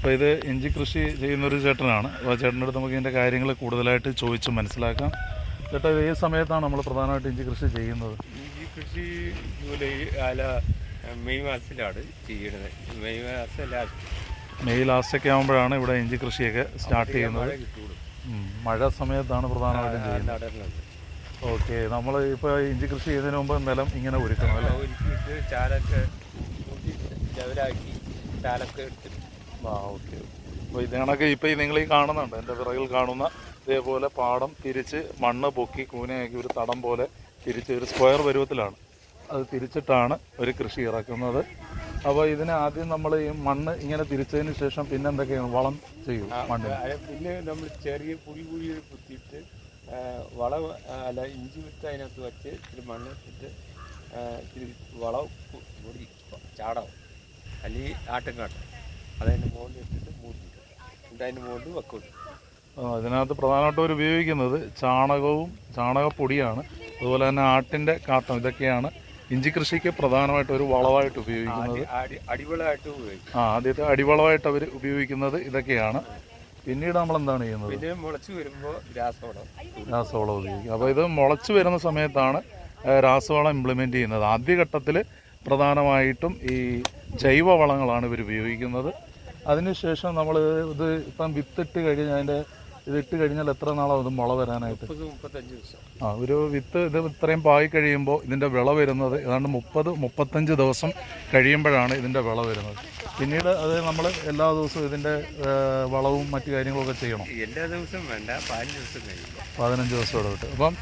അപ്പോൾ ഇത് ഇഞ്ചി കൃഷി ചെയ്യുന്നൊരു ചേട്ടനാണ്. അപ്പോൾ ചേട്ടന്റെ അടുത്ത് നമുക്ക് ഇതിന്റെ കാര്യങ്ങൾ കൂടുതലായിട്ട് ചോദിച്ച് മനസ്സിലാക്കാം. ചേട്ടാ ഇത് ഈ സമയത്താണ് നമ്മൾ പ്രധാനമായിട്ട് ഇഞ്ചി കൃഷി ചെയ്യുന്നത്? ഇഞ്ചി കൃഷി ജൂലൈ അല്ല മെയ് മാസത്തിലാണ് ചെയ്യുന്നത്. മെയ് മാസം ലാസ്റ്റ്. മെയ് ലാസ്റ്റൊക്കെ ആകുമ്പോഴാണ് ഇവിടെ ഇഞ്ചി കൃഷിയൊക്കെ സ്റ്റാർട്ട് ചെയ്യുന്നത്. മഴ സമയത്താണ് പ്രധാനമായിട്ടും ചെയ്യുന്നത്. ഓക്കെ നമ്മൾ ഇപ്പോൾ ഇഞ്ചി കൃഷി ചെയ്യുന്നതിന് മുമ്പ് നിലം ഇങ്ങനെ ഒരുക്കണം അല്ലേ? ഒരുക്കിയിട്ട് ചാലൊക്കെ ചവരാക്കി ചാലൊക്കെ എടുത്തിട്ട് ആ ഓക്കെ അപ്പോൾ ഇത് കണക്ക് ഇപ്പോൾ നിങ്ങൾ ഈ കാണുന്നുണ്ട്. എന്റെ പിറകിൽ കാണുന്ന ഇതേപോലെ പാടം തിരിച്ച് മണ്ണ് പൊക്കി കൂനയാക്കി ഒരു തടം പോലെ തിരിച്ച് ഒരു സ്ക്വയർ പരുവത്തിലാണ്. അത് തിരിച്ചിട്ടാണ് ഒരു കൃഷി ഇറക്കുന്നത്. അപ്പോൾ ഇതിന് ആദ്യം നമ്മൾ ഈ മണ്ണ് ഇങ്ങനെ തിരിച്ചതിന് ശേഷം പിന്നെ എന്തൊക്കെയാണ് വളം ചെയ്യും മണ്ണ് പിന്നെ നമ്മൾ ചെറിയ കുഴി കുഴി കുത്തിയിട്ട് വളം അല്ല ഇഞ്ചി വിത്ത് അതിനകത്ത് വച്ച് ഇത്തിരി മണ്ണ് ഇട്ടിട്ട് ഇത്തിരി വളം പൊടി ചാടകം അല്ലെങ്കിൽ ആട്ടുംകാട്ടം. അതതിന്റെ മുകളിൽ ഇട്ടിട്ട് മൂടിയിട്ട് എന്നിട്ട് അതിന്റെ മുകളിൽ വെക്കും. ഇതിനകത്ത് പ്രധാനമായിട്ടും അവർ ഉപയോഗിക്കുന്നത് ചാണകവും ചാണകപ്പൊടിയാണ്. അതുപോലെ തന്നെ ആട്ടിന്റെ കാട്ടം ഇതൊക്കെയാണ് ഇഞ്ചി കൃഷിക്ക് പ്രധാനമായിട്ട് ഒരു വളമായിട്ട് ഉപയോഗിക്കുന്നത്. അടിവളമായിട്ട് ഉപയോഗിക്കും. ആ ആദ്യത്തെ അടിവളമായിട്ട് അവർ ഉപയോഗിക്കുന്നത് ഇതൊക്കെയാണ്. പിന്നീട് നമ്മൾ എന്താണ് ചെയ്യുന്നത്? പിന്നെ മുളച്ച് വരുമ്പോൾ രാസവളം രാസവളം ഉപയോഗിക്കും. അപ്പോൾ ഇത് മുളച്ച് വരുന്ന സമയത്താണ് രാസവളം ഇംപ്ലിമെന്റ് ചെയ്യുന്നത്. ആദ്യഘട്ടത്തിൽ പ്രധാനമായിട്ടും ഈ ജൈവവളങ്ങളാണ് ഇവർ ഉപയോഗിക്കുന്നത്. അതിനുശേഷം നമ്മൾ ഇത് ഇപ്പം വിത്തിട്ട് കഴിഞ്ഞ് അതിന്റെ ഇത് ഇട്ട് കഴിഞ്ഞാൽ എത്ര നാളാവും ഇത് മുള വരാനായിട്ട്? ആ ഒരു വിത്ത് ഇത് ഇത്രയും പായി കഴിയുമ്പോൾ ഇതിന്റെ വിള വരുന്നത് ഏതാണ്ട് മുപ്പത് മുപ്പത്തഞ്ച് ദിവസം കഴിയുമ്പോഴാണ് ഇതിന്റെ വിള വരുന്നത്. പിന്നീട് അത് നമ്മൾ എല്ലാ ദിവസവും ഇതിന്റെ വളവും മറ്റു കാര്യങ്ങളൊക്കെ ചെയ്യണം. എല്ലാ ദിവസവും വേണ്ട പതിനഞ്ച് ദിവസം കഴിയുമ്പോൾ. പതിനഞ്ച് ദിവസം ഇടവിട്ട് അപ്പം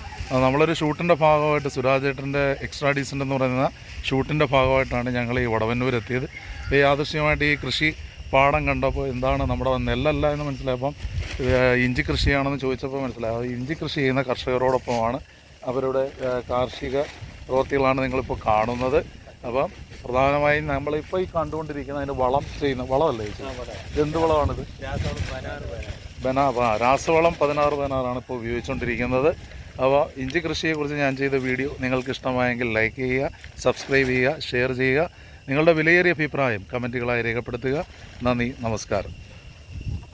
നമ്മളൊരു ഷൂട്ടിന്റെ ഭാഗമായിട്ട് സുരാജേട്ടന്റെ എക്സ്ട്രാ ഡീസന്റ് എന്ന് പറയുന്ന ഷൂട്ടിന്റെ ഭാഗമായിട്ടാണ് ഞങ്ങൾ ഈ വടവന്നൂർ എത്തിയത് ഈ യാദൃശ്യമായിട്ട് ഈ കൃഷി പാടം കണ്ടപ്പോൾ എന്താണ് നമ്മുടെ നെല്ലല്ല എന്ന് മനസ്സിലായപ്പം ഇഞ്ചി കൃഷിയാണെന്ന് ചോദിച്ചപ്പോൾ മനസ്സിലായി. ഇഞ്ചി കൃഷി ചെയ്യുന്ന കർഷകരോടൊപ്പമാണ് അവരുടെ കാർഷിക പ്രവൃത്തികളാണ് നിങ്ങളിപ്പോൾ കാണുന്നത്. അപ്പം പ്രധാനമായും നമ്മളിപ്പോൾ ഈ കണ്ടുകൊണ്ടിരിക്കുന്ന അതിന് വളം ചെയ്യുന്ന വളമല്ലേ ചേച്ചി? എന്ത് വളമാണിത് ബനാ രാസവളം പതിനാറ് പതിനാറാണ് ഇപ്പോൾ ഉപയോഗിച്ചുകൊണ്ടിരിക്കുന്നത് അപ്പോൾ ഇഞ്ചി കൃഷിയെക്കുറിച്ച് ഞാൻ ചെയ്ത വീഡിയോ നിങ്ങൾക്ക് ഇഷ്ടമായെങ്കിൽ ലൈക്ക് ചെയ്യുക സബ്സ്ക്രൈബ് ചെയ്യുക ഷെയർ ചെയ്യുക. നിങ്ങളുടെ വിലയേറിയ അഭിപ്രായം കമന്റുകളായി രേഖപ്പെടുത്തുക. നന്ദി നമസ്കാരം.